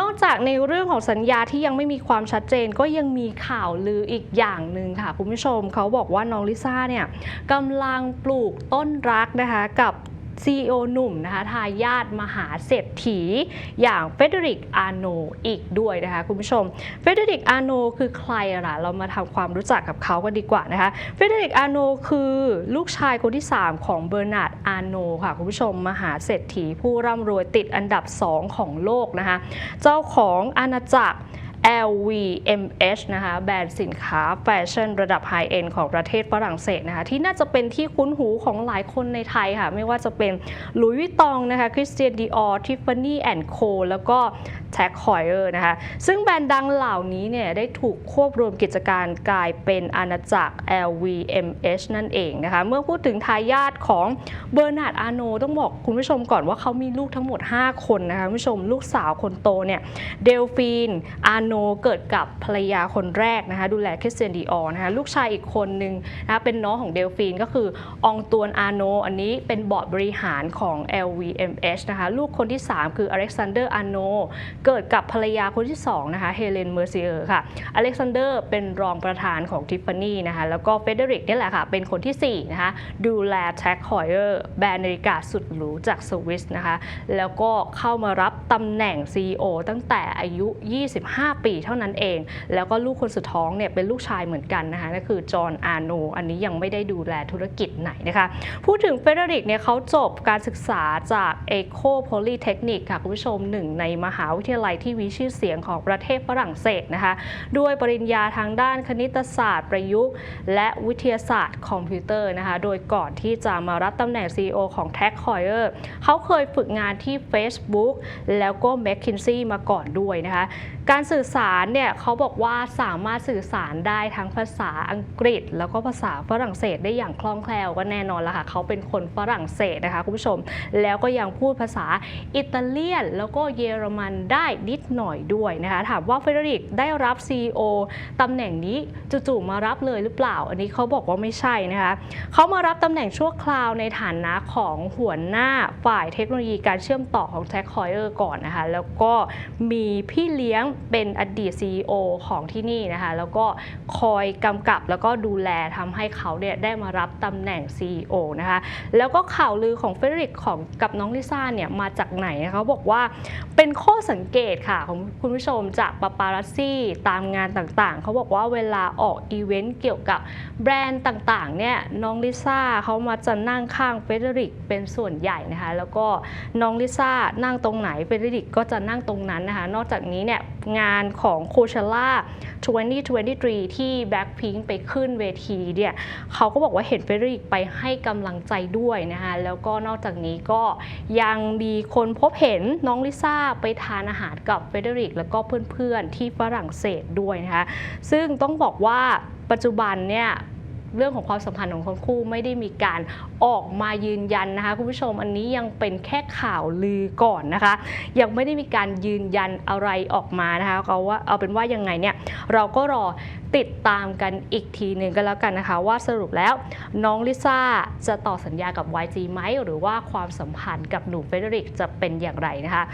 นอกจากในเรื่องของสัญญาที่ยังไม่มีความชัดเจน ก็ยังมีข่าวลืออีกอย่างหนึ่งค่ะคุณผู้ชมเขาบอกว่าน้องลิซ่าเนี่ยกำลังปลูกต้นรักนะคะกับ CEO หนุ่มนะคะทายาทมหาเศรษฐี อย่างเฟเดริกอาโนอีกด้วยนะคะคุณผู้ชมเฟเดริกอาโนคือใครล่ะเรามาทำความรู้จักกับเขากันดีกว่านะคะเฟเดริกอาโนคือลูกชายคนที่ 3 ของเบอร์นาร์ดอาโนค่ะคุณผู้ชมมหาเศรษฐีผู้ร่ำรวยติดอันดับ 2 ของโลกนะคะเจ้าของอาณาจักร LVMH นะคะแบรนด์สินค้าแฟชั่นระดับไฮเอ็นของประเทศฝรั่งเศสนะคะที่น่าจะเป็นที่คุ้นหูของหลายคนในไทยค่ะ ไม่ว่าจะเป็นลุยวิตองนะคะคริสเตียนดีออร์ทิฟฟานี่แอนด์โคแล้วก็แท็กคอยเออร์นะคะ ซึ่งแบรนด์ดังเหล่านี้เนี่ยได้ถูกควบรวมกิจการกลายเป็นอาณาจักร LVMH นั่นเองนะคะ เมื่อพูดถึงทายาทของเบอร์นาร์ดอาโนต้องบอกคุณผู้ชมก่อนว่าเขามีลูกทั้งหมด 5 คนนะคะคุณผู้ชมลูกสาวคนโตเนี่ยเดลฟีนอาโนเกิดกับภรรยาคนแรกนะคะดูแลคริสเตียนดีออนะคะลูกชายอีกคนนึงนะคะเป็นน้องของเดลฟีนก็คืออองตวนอาโนอันนี้เป็นบอร์ดบริหารของ LVMH นะคะลูกคนที่ 3 คืออเล็กซานเดอร์อาโนเกิดกับภรรยาคนที่2นะคะเฮเลนเมอร์เซียร์ค่ะอเล็กซานเดอร์เป็นรองประธานของทิฟฟานี่นะคะแล้วก็เฟเดริกนี่แหละค่ะเป็นคนทีสี่4นะคะดูแลแท็กฮอยเออร์แบรนด์นาฬิกาสุดหรูจากสวิสนะคะแล้วก็เข้ามารับตำแหน่ง CEO ตั้งแต่อายุ 25 ปีเท่านั้นเอง แล้วก็ลูกคนสุดท้องเนี่ยเป็นลูกชายเหมือนกันนะคะนั่นคือจอห์นอาโนอันนี้ยังไม่ได้ดูแลธุรกิจไหนนะคะพูดถึงเฟเดริกเนี่ยเขาจบการศึกษาจาก Eco Polytechnic ค่ะคุณผู้ชมหนึ่งในมหาวิทยาลัยที่มีชื่อเสียงของประเทศฝรั่งเศสนะคะ ด้วยปริญญาทางด้านคณิตศาสตร์ประยุกต์ และวิทยาศาสตร์คอมพิวเตอร์นะคะ โดยก่อนที่จะมารับตำแหน่ง CEO ของ Tag Heuer เขาเคยฝึกงานที่ Facebook แล้วก็ McKinsey มาก่อนด้วยนะคะ การสื่อสารเนี่ยเขาบอกว่าสามารถสื่อสารได้ทั้งภาษาอังกฤษ แล้วก็ภาษาฝรั่งเศสได้อย่างคล่องแคล่วก็แน่นอนละค่ะเขาเป็นคนฝรั่งเศสนะคะคุณผู้ชม แล้วก็ยังพูดภาษาอิตาเลียน แล้วก็เยอรมันได้ได้นิดหน่อยด้วยนะคะถามว่าเฟเดริกได้รับ CEO ตำแหน่งนี้จู่ๆมารับเลยหรือเปล่า อันนี้เขาบอกว่าไม่ใช่นะคะเขามารับตำแหน่งชั่วคราวในฐานะของหัวหน้าฝ่ายเทคโนโลยีการเชื่อมต่อของ Tech Heuer ก่อนนะคะแล้วก็มีพี่เลี้ยงเป็นอดีต CEO ของที่นี่นะคะแล้วก็คอยกำกับแล้วก็ดูแลทำให้เขาเนี่ยได้มารับตำแหน่ง CEO นะคะแล้วก็ข่าวลือของเฟเดริกของกับน้องลิซ่าเนี่ยมาจากไหนนะคะเขาบอกว่าเป็นข้อสังเกตค่ะของคุณผู้ชมจากปาปารัสซี่ตามงานต่างๆ เขาบอกว่าเวลาออกอีเวนต์เกี่ยวกับแบรนด์ต่างๆเนี่ยน้องลิซ่าเขามาจะนั่งข้างเฟเดริกเป็นส่วนใหญ่นะคะ แล้วก็น้องลิซ่านั่งตรงไหนเฟเดริกก็จะนั่งตรงนั้นนะคะ นอกจากนี้เนี่ยงานของโคเชล่า 2023 ที่ Blackpink ไปขึ้นเวทีเนี่ยเขาก็บอกว่าเห็นเฟเดริกไปให้กำลังใจด้วยนะคะแล้วก็นอกจากนี้ก็ยังมีคนพบเห็นน้องลิซ่าไปทานอาหารกับเฟเดริก แล้วก็เพื่อนๆที่ฝรั่งเศสด้วยนะคะซึ่งต้องบอกว่าปัจจุบันเนี่ย เรื่องของความสัมพันธ์ของทั้งคู่ไม่ได้มีการออกมายืนยันนะคะคุณผู้ชมอันนี้ยังเป็นแค่ข่าวลือก่อนนะคะ ยังไม่ได้มีการยืนยันอะไรออกมานะคะเอาว่าเอาเป็นว่ายังไงเนี่ยเราก็รอติดตามกันอีกทีหนึ่งกันแล้วกันนะคะ ว่าสรุปแล้วน้องลิซ่าจะต่อสัญญากับ YG ไหมหรือว่าความสัมพันธ์กับหนุ่มเฟเดริกจะเป็นอย่างไรนะคะ